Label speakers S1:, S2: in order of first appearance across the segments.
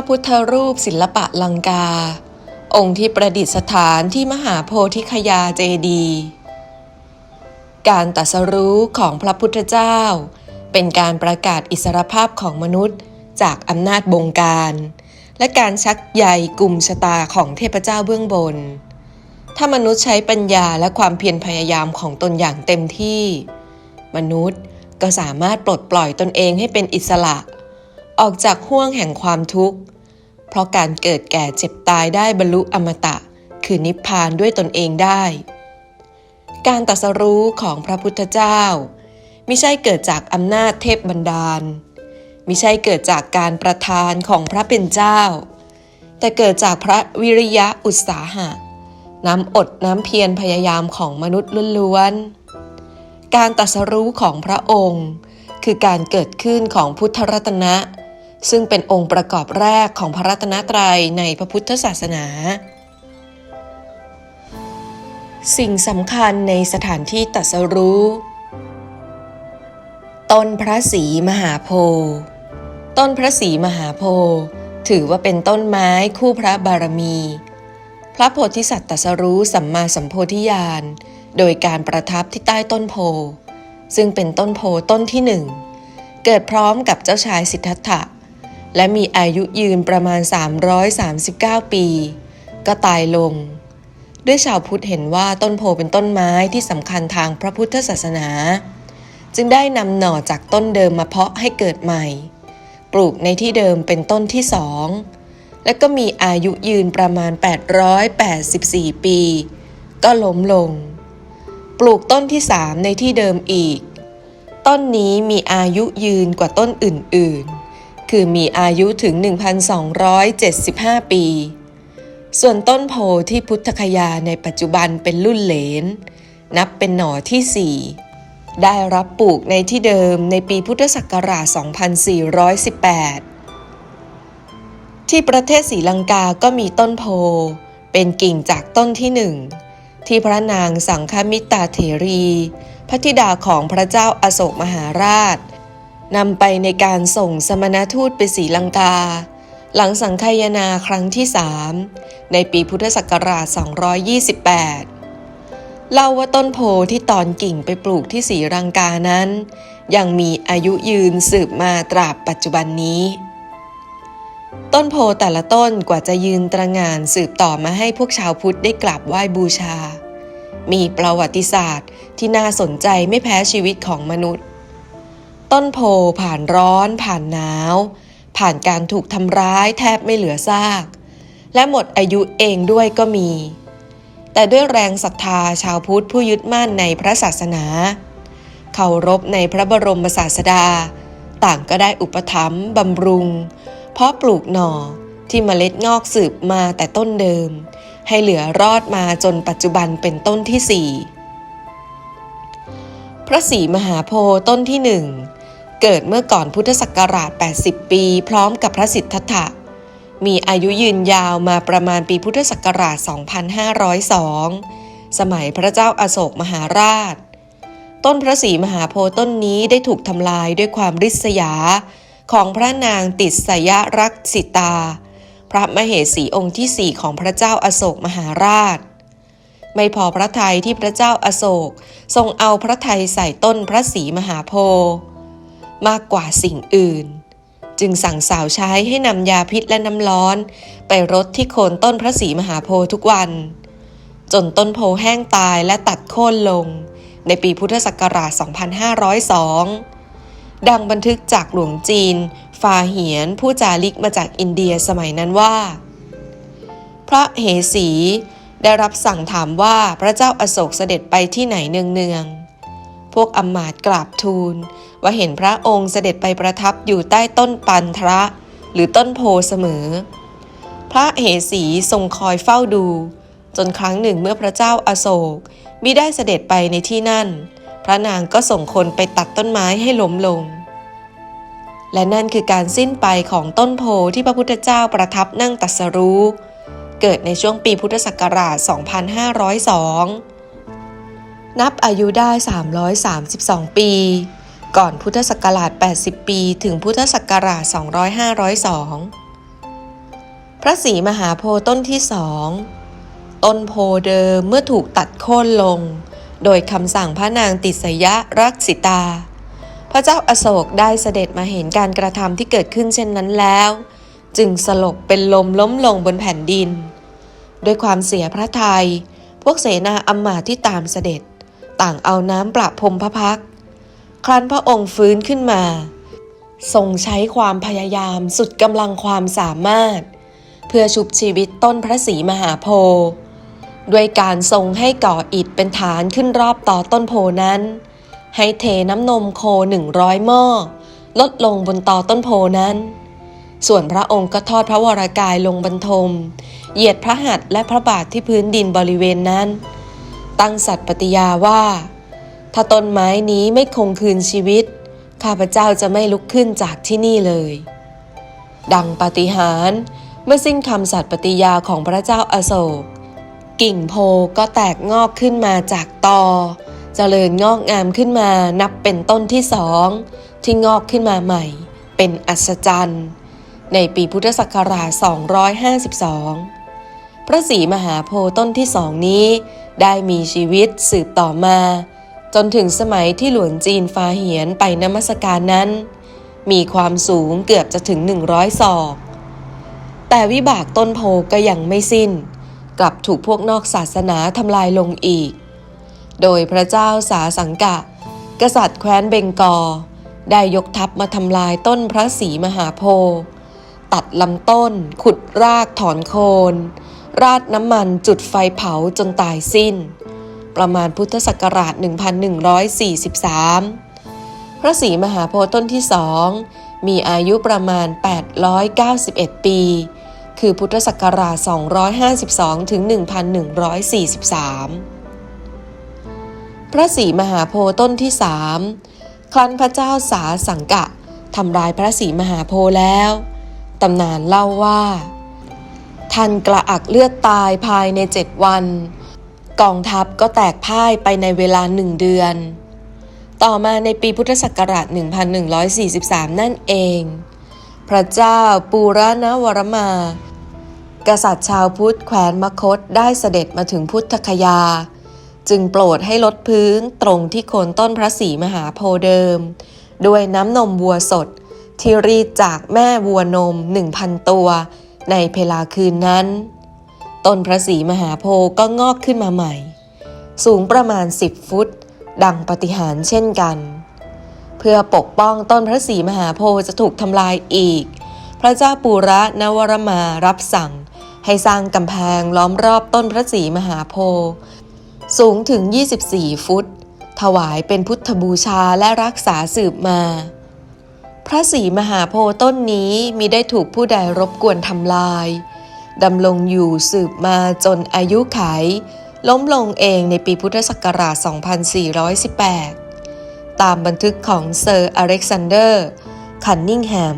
S1: พระพุทธรูปศิลปะลังกา องค์ที่ประดิษฐานที่มหาโพธิคยาเจดี การตัสรู้ของพระพุทธเจ้า เป็นการประกาศอิสรภาพของมนุษย์จากอำนาจบงการ และการชักใยกลุ่มชะตาของเทพเจ้าเบื้องบน ถ้ามนุษย์ใช้ปัญญาและความเพียรพยายามของตนอย่างเต็มที่ มนุษย์ก็สามารถปลดปล่อยตนเองให้เป็นอิสระ ออกจากห่วงแห่งความทุกข์ เพราะการเกิดแก่เจ็บตายได้บรรลุอมตะ คือนิพพานด้วยตนเองได้ การตรัสรู้ของพระพุทธเจ้าไม่ใช่เกิดจากอำนาจเทพบันดาลม่ใช่เกิดจากการประทานของพระเป็นเจ้า แต่เกิดจากพระวิริยะอุตสาหะ น้ำอดน้ำเพียรพยายามของมนุษย์ล้วนๆ การตรัสรู้ของพระองค์ คือการเกิดขึ้นของพุทธรัตนะ ซึ่งเป็นองค์ประกอบแรกของพระรัตนตรัยในพระพุทธศาสนา สิ่งสำคัญในสถานที่ตัสรู้ต้นพระศรีมหาโพธิ์ต้นพระศรีมหาโพธิ์ถือว่าเป็นต้นไม้คู่พระบารมี พระโพธิสัตว์ตัสรู้สัมมาสัมโพธิญาณ โดยการประทับที่ใต้ต้นโพซึ่งเป็นต้นโพต้นที่หนึ่ง เกิดพร้อมกับเจ้าชายสิทธัตถะ และมีอายุยืนประมาณ 339 ปี ก็ตายลง ด้วยชาวพุทธเห็นว่าต้นโพเป็นต้นไม้ที่สำคัญทางพระพุทธศาสนา จึงได้นำหน่อจากต้นเดิมมาเพาะให้เกิดใหม่ ปลูกในที่เดิมเป็นต้นที่สองและก็มีอายุยืนประมาณ 884 ปี ก็ล้มลง ปลูกต้นที่สามในที่เดิมอีก ต้นนี้มีอายุยืนกว่าต้นอื่นๆ คือมีอายุถึง 1,275 ปี ส่วนต้นโพที่พุทธคยาในปัจจุบันเป็นรุ่นเหลน นับเป็นหน่อที่สี่ได้รับปลูกในที่เดิมในปีพุทธศักราช 2418 ที่ประเทศศรีลังกาก็มีต้นโพ เป็นกิ่งจากต้นที่หนึ่งที่พระนางสังฆมิตาเถรี พระธิดาของพระเจ้าอาโศกมหาราช นำไปในการส่งสมณทูตไปศรีลังกา หลังสังคายนาครั้งที่สามในปีพุทธศักราช 228 เล่าว่าต้นโพที่ตอนกิ่งไปปลูกที่ศรีลังกานั้น ยังมีอายุยืนสืบมาตราบปัจจุบันนี้ ต้นโพแต่ละต้นกว่าจะยืนตระงานสืบต่อมาให้พวกชาวพุทธได้กราบไหว้บูชา มีประวัติศาสตร์ที่น่าสนใจไม่แพ้ชีวิตของมนุษย์ ต้นโพผ่านร้อนผ่านหนาว ผ่านการถูกทำร้ายแทบไม่เหลือซาก และหมดอายุเองด้วยก็มี แต่ด้วยแรงศรัทธาชาวพุทธผู้ยึดมั่นในพระศาสนาเคารพในพระบรมศาสดา ต่างก็ได้อุปถัมภ์บำรุง เพราะปลูกหน่อที่เมล็ดงอกสืบมาแต่ต้นเดิม ให้เหลือรอดมาจนปัจจุบันเป็นต้นที่สี่พระศรีมหาโพธิ์ต้นที่หนึ่ง เกิดเมื่อก่อนพุทธศักราช 80 ปี พร้อมกับพระสิทธัตถะ มีอายุยืนยาวมาประมาณปีพุทธศักราช 2502 สมัยพระเจ้าอาโศกมหาราช ต้นพระศรีมหาโพธิ์ต้นนี้ได้ถูกทำลายด้วยความริษยา ของพระนางติดสยรักษิตา พระมเหสีองค์ที่สี่ของพระเจ้าอาโศกมหาราชไม่พอพระทัยที่พระเจ้าอาโศก ทรงเอาพระทัยใส่ต้นพระศรีมหาโพธิ์ มากกว่าสิ่งอื่น จึงสั่งสาวใช้ให้นำยาพิษและน้ำร้อน ไปรดที่โคนต้นพระศรีมหาโพธิ์ทุกวัน จนต้นโพแห้งตายและตัดโค่นลง ในปีพุทธศักราช 2502 ดังบันทึกจากหลวงจีน ฟาเหียนผู้จาริกมาจากอินเดียสมัยนั้นว่า พระเหสีได้รับสั่งถามว่าพระเจ้าอาโศกเสด็จไปที่ไหนเนืองๆ พวกอมาตย์กราบทูล ว่าเห็นพระองค์เสด็จไปประทับอยู่ใต้ต้นปันทระ หรือต้นโพเสมอ พระเหสีทรงคอยเฝ้าดู จนครั้งหนึ่งเมื่อพระเจ้าอาโศกมิได้เสด็จไปในที่นั่น พระนางก็ส่งคนไปตัดต้นไม้ให้ล้มลง และนั่นคือการสิ้นไปของต้นโพที่พระพุทธเจ้าประทับนั่งตัสรู้ เกิดในช่วงปีพุทธศักราช 2502 นับอายุได้ 332 ปี ก่อนพุทธศักราช 80 ปี ถึงพุทธศักราช 2502 พระศรีมหาโพธิ์ต้นที่สองต้นโพเดิมเมื่อถูกตัดโค่นลง โดยคำสั่งพระนางติสยะรักษิตา พระเจ้าอโศกได้เสด็จมาเห็นการกระทำที่เกิดขึ้นเช่นนั้นแล้ว จึงสลบเป็นลมล้มลงบนแผ่นดิน ด้วยความเสียพระทยัยพวกเสนาอำมาตย์ที่ตามเสด็จ ต่างเอาน้ำประพรมพระพัก ครั้นพระองค์ฟื้นขึ้นมา ทรงใช้ความพยายามสุดกำลังความสามารถ เพื่อชุบชีวิตต้นพระศรีมหาโพธิ์ด้วยการทรงให้ก่ออิฐเป็นฐานขึ้นรอบต่อต้นโพนั้น ให้เทน้ำนมโคหนึ่งร้อยหม้อ ลดลงบนต่อต้นโพนั้น ส่วนพระองค์ก็ทอดพระวรากายลงบรรทม เหยียดพระหัตถ์และพระบาทที่พื้นดินบริเวณนั้น ตั้งสัตย์ปฏิญาว่า ถ้าต้นไม้นี้ไม่คงคืนชีวิต ข้าพเจ้าจะไม่ลุกขึ้นจากที่นี่เลย ดังปาฏิหาริย์เมื่อสิ้นคำสัตย์ปฏิญาของพระเจ้าอาโศก กิ่งโพก็แตกงอกขึ้นมาจากตอเจริญงอกงามขึ้นมานับเป็นต้นที่สองที่งอกขึ้นมาใหม่ เป็นอัศจรรย์ ในปีพุทธศักราช 252 พระศรีมหาโพธิ์ต้นที่สองนี้ ได้มีชีวิตสืบต่อมา จนถึงสมัยที่หลวงจีนฟาเหียนไปนมัสการนั้น มีความสูงเกือบจะถึง 100 ศอก แต่วิบากต้นโพก็ยังไม่สิ้น กลับถูกพวกนอกศาสนาทำลายลงอีก โดยพระเจ้าสาสังกะ กษัตริย์แคว้นเบงกอได้ยกทัพมาทำลายต้นพระศรีมหาโพธิ์ตัดลำต้น ขุดรากถอนโคน ราดน้ำมันจุดไฟเผาจนตายสิ้น ประมาณพุทธศักราช 1143 พระศรีมหาโพธิ์ต้นที่สองมีอายุประมาณ 891 ปี คือพุทธศักราช 252 ถึง 1143 พระศรีมหาโพธิ์ต้นที่สามครั้นพระเจ้าสาสังกะทำลายพระศรีมหาโพธิ์แล้ว ตำนานเล่าว่า ท่านกระอักเลือดตายภายในเจ็ดวัน กองทัพก็แตกพ่ายไปในเวลาหนึ่งเดือน ต่อมาในปีพุทธศักราช 1143 นั่นเอง พระเจ้าปูรณวรมา กษัตริย์ชาวพุทธแคว้นมคตได้เสด็จมาถึงพุทธคยา จึงโปรดให้ลดพื้นตรงที่โคนต้นพระศรีมหาโพธิ์เดิม ด้วยน้ำนมวัวสดที่รีดจากแม่วัวนม 1,000 ตัว ในเพลาคืนนั้น ต้นพระศรีมหาโพธิ์ก็งอกขึ้นมาใหม่ สูงประมาณ10ฟุต ดังปฏิหารเช่นกัน เพื่อปกป้องต้นพระศรีมหาโพธิ์จะถูกทำลายอีก พระเจ้าปูระนวรมารับสั่ง ให้สร้างกำแพงล้อมรอบต้นพระศรีมหาโพธิ์สูงถึง 24 ฟุต ถวายเป็นพุทธบูชาและรักษาสืบมา พระศรีมหาโพธิ์ต้นนี้มิได้ถูกผู้ใดรบกวนทำลาย ดำรงอยู่สืบมาจนอายุไข ล้มลงเองในปีพุทธศักราช 2418 ตามบันทึกของเซอร์อเล็กซานเดอร์ คันนิงแฮม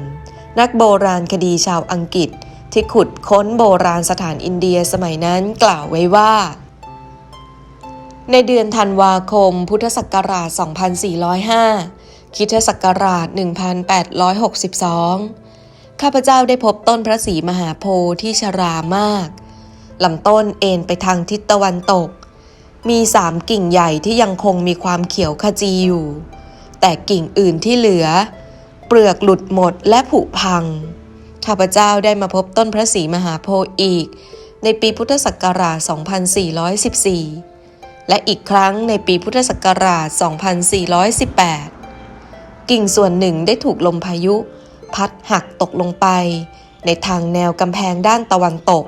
S1: นักโบราณคดีชาวอังกฤษที่ขุดค้นโบราณสถานอินเดียสมัยนั้นกล่าวไว้ว่า ในเดือนธันวาคมพุทธศักราช 2405 คริดศักราช 1862 ข้าพเจ้าได้พบต้นพระศรีมหาโพธิ์ที่ชรามากลำต้นเอ็นไปทางทิศตะวันตก มีสามกิ่งใหญ่ที่ยังคงมีความเขียวขจีอยู่ แต่กิ่งอื่นที่เหลือ เปลือกหลุดหมดและผุพัง ข้าพเจ้าได้มาพบต้นพระศรีมหาโพธิ์อีก ในปีพุทธศักราช 2414 และอีกครั้งในปีพุทธศักราช 2418 กิ่งส่วนหนึ่งได้ถูกลมพายุ พัดหักตกลงไป ในทางแนวกำแพงด้านตะวันตก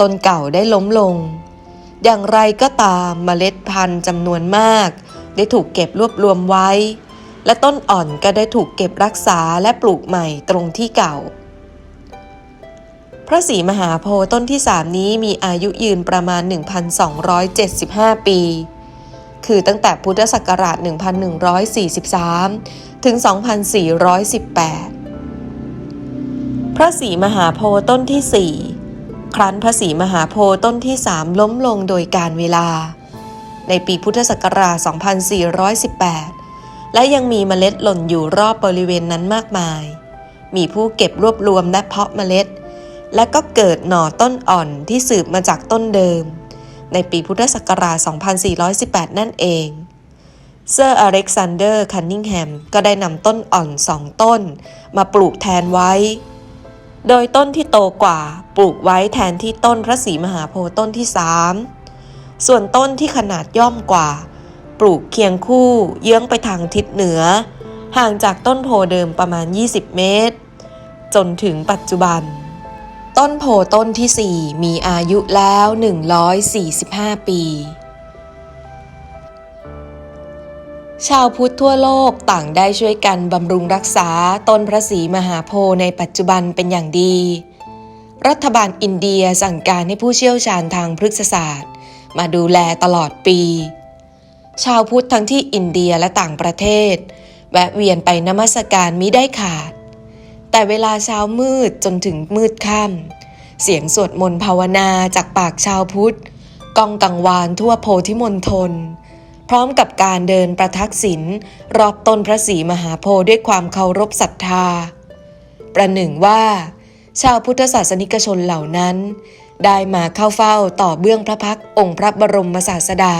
S1: ต้นเก่าได้ล้มลง อย่างไรก็ตามเมล็ดพันธุ์จำนวนมาก ได้ถูกเก็บรวบรวมไว้ และต้นอ่อนก็ได้ถูกเก็บรักษาและปลูกใหม่ตรงที่เก่า พระศรีมหาโพธิ์ต้นที่สามนี้มีอายุยืนประมาณ 1,275 ปีคือตั้งแต่พุทธศักราช 1143 ถึง 2418 พระศรีมหาโพธิ์ต้นที่สี่ครั้นพระศรีมหาโพธิ์ต้นที่สามล้มลงโดยการเวลา ในปีพุทธศักราช 2418 และยังมีเมล็ดหล่นอยู่รอบบริเวณนั้นมากมาย มีผู้เก็บรวบรวมและเพาะเมล็ด และก็เกิดหน่อต้นอ่อนที่สืบมาจากต้นเดิม ในปีพุทธศักราช 2418 นั่นเอง เซอร์อเล็กซานเดอร์คันนิงแฮมก็ได้นำต้นอ่อนสองต้น มาปลูกแทนไว้ โดยต้นที่โตกว่าปลูกไว้แทนที่ต้นพระศรีมหาโพธิ์ต้นที่สามส่วนต้นที่ขนาดย่อมกว่า ปลูกเคียงคู่เยื้องไปทางทิศเหนือ ห่างจากต้นโพเดิมประมาณ 20 เมตร จนถึงปัจจุบัน ต้นโพต้นที่ 4 มีอายุแล้ว 145 ปี ชาวพุทธทั่วโลกต่างได้ช่วยกันบำรุงรักษาต้นพระศรีมหาโพธิ์ในปัจจุบันเป็นอย่างดี รัฐบาลอินเดียสั่งการให้ผู้เชี่ยวชาญทางพฤกษศาสตร์ มาดูแลตลอดปี ชาวพุทธทั้งที่อินเดียและต่างประเทศ แวะเวียนไปนมัสการมิได้ขาด แต่เวลาเช้ามืดจนถึงมืดค่ำเสียงสวดมนต์ภาวนาจากปากชาวพุทธก้องกังวานทั่วโพธิมณฑล พร้อมกับการเดินประทักษิณรอบต้นพระศรีมหาโพธิ์ด้วยความเคารพศรัทธา ประหนึ่งว่า ชาวพุทธศาสนิกชนเหล่านั้น ได้มาเข้าเฝ้าต่อเบื้องพระพักองค์พระบรมศาสดา